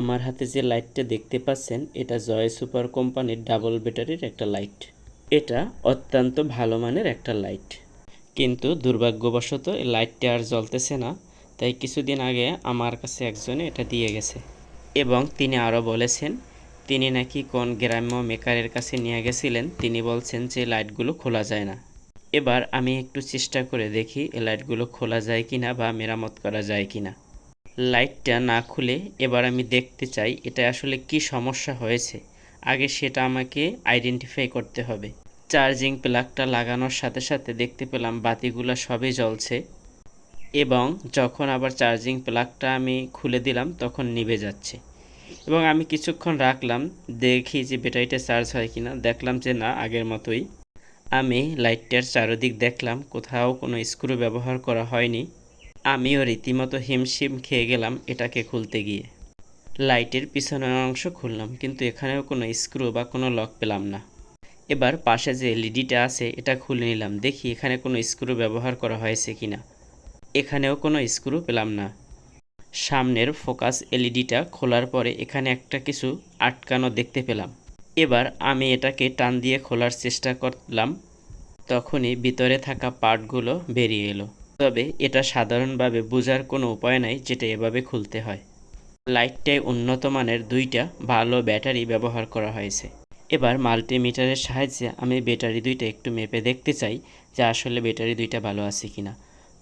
আমার হাতে যে লাইটটা দেখতে পাচ্ছেন, এটা জয় সুপার কোম্পানির ডাবল ব্যাটারির একটা লাইট। এটা অত্যন্ত ভালো মানের একটা লাইট। কিন্তু দুর্ভাগ্যবশত এই লাইটটা আর জ্বলতেছে না, তাই কিছুদিন আগে আমার কাছে একজনে এটা দিয়ে গেছে। এবং তিনি আরও বলেছেন, তিনি নাকি কোন গ্রাম্য মেকারের কাছে নিয়ে গেছিলেন, তিনি বলছেন যে লাইটগুলো খোলা যায় না। এবার আমি একটু চেষ্টা করে দেখি, এই লাইটগুলো খোলা যায় কি না বা মেরামত করা যায় কিনা। লাইটটা না খুলে এবার আমি দেখতে চাই এটা আসলে কি সমস্যা হয়েছে। আগে সেটা আমাকে আইডেন্টিফাই করতে হবে। চার্জিং প্লাগটা লাগানোর সাথে সাথে দেখতে পেলাম বাতিগুলো সবই জ্বলছে। এবং যখন আবার চার্জিং প্লাগটা আমি খুলে দিলাম, তখন নিভে যাচ্ছে। এবং আমি কিছুক্ষণ রাখলাম, দেখি যে ব্যাটারিটা চার্জ হয় কি না দেখলাম যে না, আগের মতোই। আমি লাইটটার চারদিক দেখলাম, কোথাও কোনো স্ক্রু ব্যবহার করা হয়নি। আমিও রীতিমতো হিমশিম খেয়ে গেলাম এটাকে খুলতে গিয়ে। লাইটের পিছনের অংশ খুললাম, কিন্তু এখানেও কোনো স্ক্রু বা কোনো লক পেলাম না। এবার পাশে যে এলইডিটা আছে, এটা খুলে নিলাম, দেখি এখানে কোনো স্ক্রু ব্যবহার করা হয়েছে কি না এখানেও কোনো স্ক্রু পেলাম না। সামনের ফোকাস এলইডিটা খোলার পরে এখানে একটা কিছু আটকানো দেখতে পেলাম। এবার আমি এটাকে টান দিয়ে খোলার চেষ্টা করলাম, তখনই ভিতরে থাকা পার্টগুলো বেরিয়ে এলো। তবে এটা সাধারণভাবে বোঝার কোনো উপায় নাই যেটা এভাবে খুলতে হয়। লাইটটায় উন্নত মানের দুইটা ভালো ব্যাটারি ব্যবহার করা হয়েছে। এবার মাল্টিমিটারের সাহায্যে আমি ব্যাটারি দুইটা একটু মেপে দেখতে চাই যে আসলে ব্যাটারি দুইটা ভালো আছে কিনা।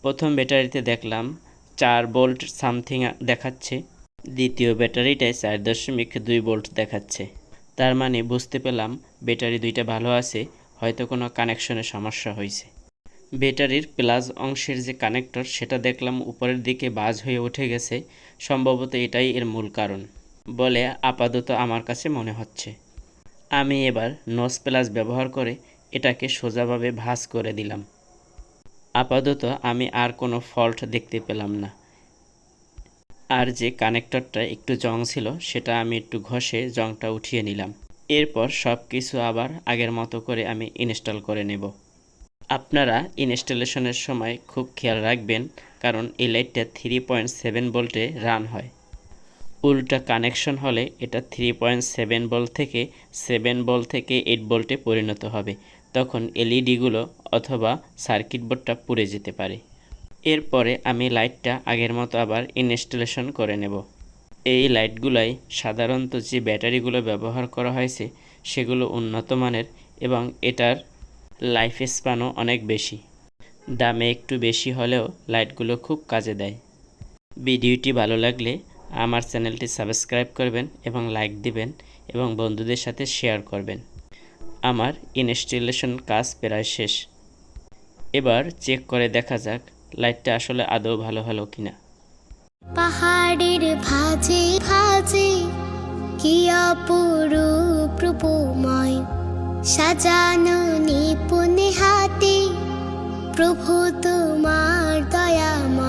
প্রথম ব্যাটারিতে দেখলাম চার বোল্ট সামথিং দেখাচ্ছে। দ্বিতীয় ব্যাটারিটায় চার দশমিক দুই বোল্ট দেখাচ্ছে। তার মানে বুঝতে পেলাম ব্যাটারি দুইটা ভালো আছে, হয়তো কোনো কানেকশনের সমস্যা হয়েছে। ব্যাটারির প্লাস অংশের যে কানেক্টর, সেটা দেখলাম উপরের দিকে বাজ হয়ে উঠে গেছে। সম্ভবত এটাই এর মূল কারণ বলে আপাতত আমার কাছে মনে হচ্ছে। আমি এবার নোস প্লাস ব্যবহার করে এটাকে সোজাভাবে ভাঁজ করে দিলাম। আপাতত আমি আর কোনো ফল্ট দেখতে পেলাম না। আর যে কানেক্টরটা একটু জং ছিল, সেটা আমি একটু ঘষে জংটা উঠিয়ে নিলাম। এরপর সব কিছু আবার আগের মতো করে আমি ইনস্টল করে নেব। আপনারা ইনস্টলেশনের সময় খুব খেয়াল রাখবেন, কারণ এই লাইটটা থ্রি পয়েন্ট সেভেন ভোল্টে রান হয়। উল্টা কানেকশন হলে এটা থ্রি পয়েন্ট সেভেন ভোল্ট থেকে সেভেন ভোল্ট থেকে এইট ভোল্টে পরিণত হবে। তখন এলইডিগুলো অথবা সার্কিট বোর্ডটা পুড়ে যেতে পারে। এরপরে আমি লাইটটা আগের মতো আবার ইনস্টলেশন করে নেব। এই লাইটগুলাই সাধারণত যে ব্যাটারিগুলো ব্যবহার করা হয়েছে, সেগুলো উন্নত মানের এবং এটার লাইফ স্প্যানও অনেক বেশি। দামে একটু বেশি হলেও লাইটগুলো খুব কাজে দেয়। ভিডিওটি ভালো লাগলে আমার চ্যানেলটি সাবস্ক্রাইব করবেন এবং লাইক দিবেন এবং বন্ধুদের সাথে শেয়ার করবেন। আমার ইনস্টলেশন কাজ প্রায় শেষ। এবার চেক করে দেখা যাক লাইটটা আসলে আদৌ ভালো হলো কিনা। পাহাড়ের ভাজে ভাজে কি অপরূপ রূপময়। সাজানো নিপুণে হাতে প্রভু তোমার দয়াম